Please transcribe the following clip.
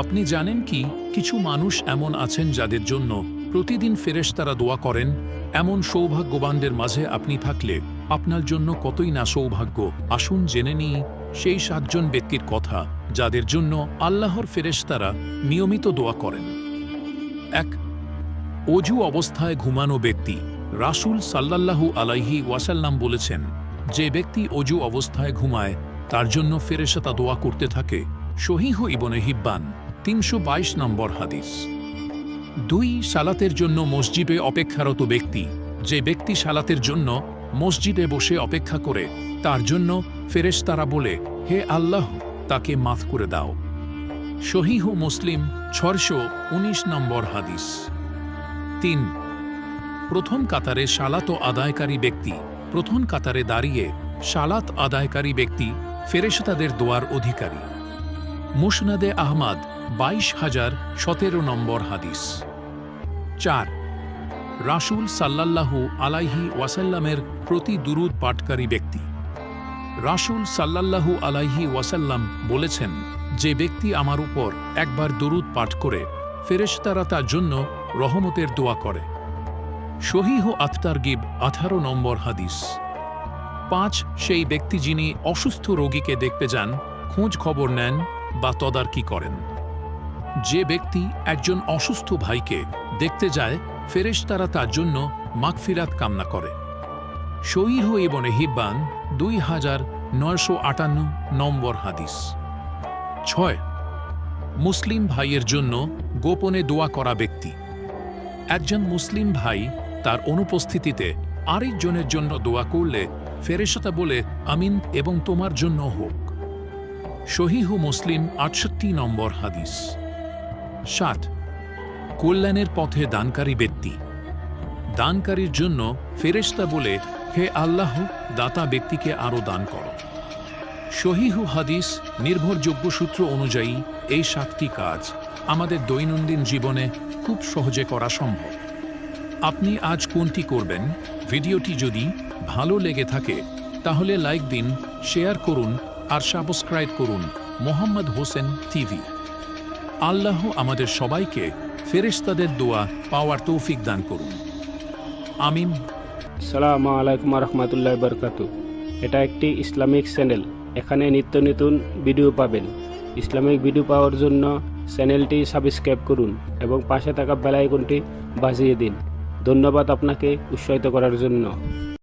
আপনি জানেন কি, কিছু মানুষ এমন আছেন যাদের জন্য প্রতিদিন ফেরেশতারা দোয়া করেন, এমন সৌভাগ্যবানদের মাঝে আপনি থাকলে আপনার জন্য কতই না সৌভাগ্য। আসুন জেনে নিই, সেই সাতজন ব্যক্তির কথা যাদের জন্য আল্লাহর ফেরেশতারা নিয়মিত দোয়া করেন। এক, অজু অবস্থায় ঘুমানো ব্যক্তি রাসূল সাল্লাল্লাহু আলাইহি ওয়াসাল্লাম বলেছেন, যে ব্যক্তি অজু অবস্থায় ঘুমায়, তার জন্য ফেরেশতা দোয়া করতে থাকে সহিহ ইবনে হিব্বান। তিনশো বাইশ নম্বর হাদিস। দুই সালাতের জন্য মসজিদে অপেক্ষারত ব্যক্তি, যে ব্যক্তি সালাতের জন্য মসজিদে বসে অপেক্ষা করে, তার জন্য ফেরেশতারা বলে, হে আল্লাহ, তাকে মাফ করে দাও। শহীহ মুসলিম ছয়শো উনিশ নম্বর হাদিস। তিন, প্রথম কাতারে সালাত ও আদায়কারী ব্যক্তি, প্রথম কাতারে দাঁড়িয়ে সালাত আদায়কারী ব্যক্তি, ফেরেশতাদের দোয়ার অধিকারী। মুসনাদে আহমাদ বাইশ হাজার সতেরো নম্বর হাদিস। চার, রাসূল সাল্লাল্লাহু আলাইহি ওয়াসাল্লামের প্রতি দুরুদ পাঠকারী ব্যক্তি। রাসূল সাল্লাল্লাহু আলাইহি ওয়াসাল্লাম বলেছেন, যে ব্যক্তি আমার উপর একবার দুরুদ পাঠ করে, ফেরেশতারা তার জন্য রহমতের দোয়া করে। শহীহ আফতার গিব আঠারো নম্বর হাদিস। পাঁচ, সেই ব্যক্তি যিনি অসুস্থ রোগীকে দেখতে যান, খোঁজ খবর নেন বা তদারকি করেন। যে ব্যক্তি একজন অসুস্থ ভাইকে দেখতে যায়, ফেরেশতারা তার জন্য মাগফিরাত কামনা করে। সহিহ ইবনে হিব্বান দুই হাজার নয়শো আটান্ন নম্বর হাদিস। ছয়, মুসলিম ভাইয়ের জন্য গোপনে দোয়া করা ব্যক্তি। একজন মুসলিম ভাই তার অনুপস্থিতিতে আরেকজনের জন্য দোয়া করলে ফেরেশতা বলে, আমিন এবং তোমার জন্য হোক। শহীহ মুসলিম আটষট্টি নম্বর হাদিস। সাত কল্যাণের পথে দানকারী ব্যক্তি। দানকারীর জন্য ফেরেশতা বলে, হে আল্লাহ, দাতা ব্যক্তিকে আরও দান করো। শহীহু হাদিস, নির্ভরযোগ্য সূত্র অনুযায়ী, এই সাতটি কাজ আমাদের দৈনন্দিন জীবনে খুব সহজে করা সম্ভব। আপনি আজ কোনটি করবেন? ভিডিওটি যদি ভালো লেগে থাকে, তাহলে লাইক দিন, শেয়ার করুন আর সাবস্ক্রাইব করুন মোহাম্মদ হোসেন টিভি। আল্লাহ আমাদের সবাইকে ফেরিস্তাদের দোয়া পাওয়ার তৌফিক দান করুন। আমিন। সালাম আলাইকুম রহমতুল্লাহ বরকাত এটা একটি ইসলামিক চ্যানেল। এখানে নিত্য নতুন ভিডিও পাবেন। ইসলামিক ভিডিও পাওয়ার জন্য চ্যানেলটি সাবস্ক্রাইব করুন এবং পাশে থাকা বেলাইকনটি বাজিয়ে দিন। ধন্যবাদ আপনাকে উৎসাহিত করার জন্য।